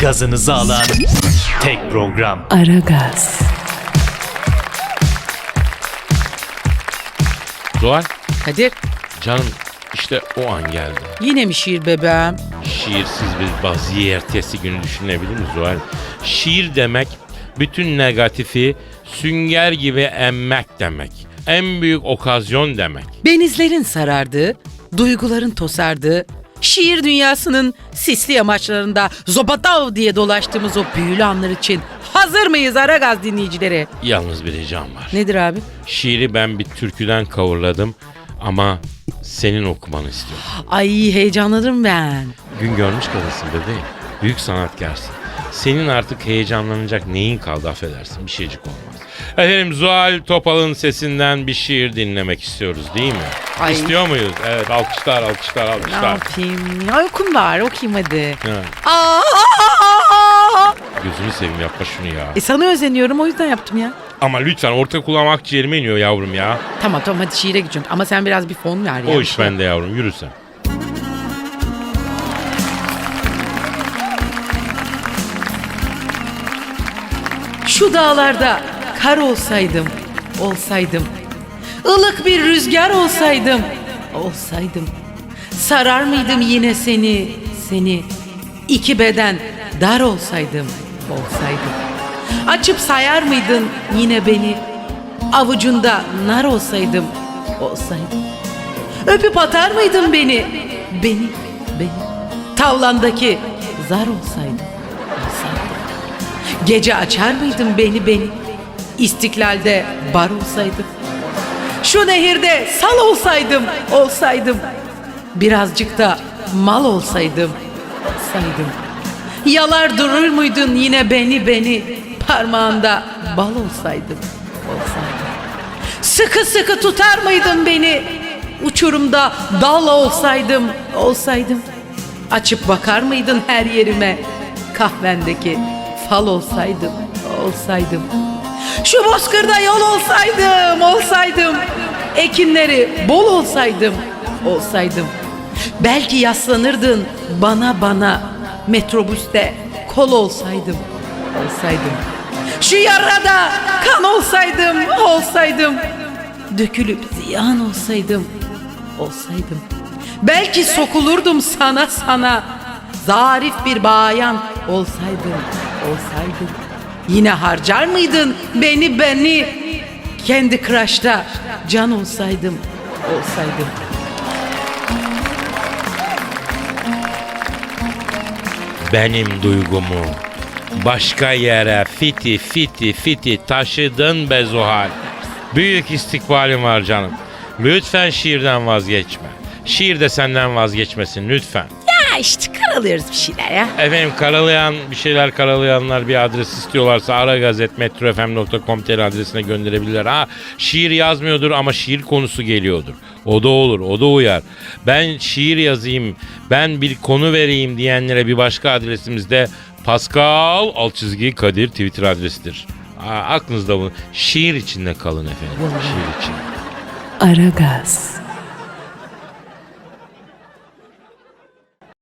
gazınızı alan tek program. Aragaz, Zuhal Kadir canım işte o an geldi. yine mi şiir bebeğim? Şiirsiz bir baziye ertesi günü düşünebilir mi Zuhal? Şiir demek bütün negatifi sünger gibi emmek demek. En büyük okazyon demek. Benizlerin sarardığı, duyguların tosardığı, şiir dünyasının sisli yamaçlarında zobatav diye dolaştığımız o büyülü anlar için hazır mıyız Aragaz dinleyicileri? Yalnız bir ricam var. Nedir abi? Şiiri ben bir türküden kavurladım ama senin okumanı istiyorum. Ay heyecanlanırım ben. Gün görmüş kadınsın bebeğim. Büyük sanatkarsın. Senin artık heyecanlanacak neyin kaldı affedersin bir şeycik olmaz. Efendim Zuhal Topal'ın sesinden bir şiir dinlemek istiyoruz değil mi? Ay. İstiyor muyuz? Evet alkışlar alkışlar Ne alkışlar. yapayım? Ya okum var okuyayım hadi. Ha, Aa! gözünü seveyim yapma şunu ya. E sana özeniyorum o yüzden yaptım ya. Ama lütfen orta kulağım akciğerime iniyor yavrum ya. Tamam tamam hadi şiire geçiyorum. Ama sen biraz bir fon ver ya. O iş şey. bende yavrum yürü sen. Şu dağlarda kar olsaydım, olsaydım. Ilık bir rüzgar olsaydım, olsaydım. Sarar mıydım yine seni, seni? İki beden dar olsaydım, olsaydım. Açıp sayar mıydın yine beni? Avucunda nar olsaydım, olsaydım. Öpüp atar mıydın beni? Beni, beni. Tavlandaki zar olsaydım, olsaydım. Gece açar mıydın beni beni? İstiklalde bar olsaydım. Şu nehirde sal olsaydım, olsaydım. Birazcık da mal olsaydım, olsaydım. Yalar durur muydun yine beni beni? Parmağında bal olsaydım, olsaydım. Sıkı sıkı tutar mıydın beni? Uçurumda dal olsaydım, olsaydım. Açıp bakar mıydın her yerime? Kahvendeki fal olsaydım, olsaydım. Şu bozkırda yol olsaydım, olsaydım. Ekinleri bol olsaydım, olsaydım. Belki yaslanırdın bana bana metrobüste kol olsaydım, olsaydım. Şu yarada kan olsaydım, olsaydım. Dökülüp ziyan olsaydım, olsaydım. Belki sokulurdum sana sana. Zarif bir bayan olsaydım, olsaydım. Yine harcar mıydın beni beni? Kendi kıraçta can olsaydım, olsaydım. Benim duygumu başka yere fiti fiti fiti taşıdın be Zuhal. Büyük istikbalim var canım. Lütfen şiirden vazgeçme. Şiir de senden vazgeçmesin lütfen. İşte karalıyoruz bir şeyler ya. Efendim karalayan bir şeyler karalayanlar bir adres istiyorlarsa aragazetmetrofm.com.tr adresine gönderebilirler. Ha şiir yazmıyordur ama şiir konusu geliyordur. O da olur o da uyar. Ben şiir yazayım ben bir konu vereyim diyenlere bir başka adresimizde Pascal alt çizgi Kadir Twitter adresidir. Ha, aklınızda bu. Şiir içinde kalın efendim. Şiir için. Aragaz,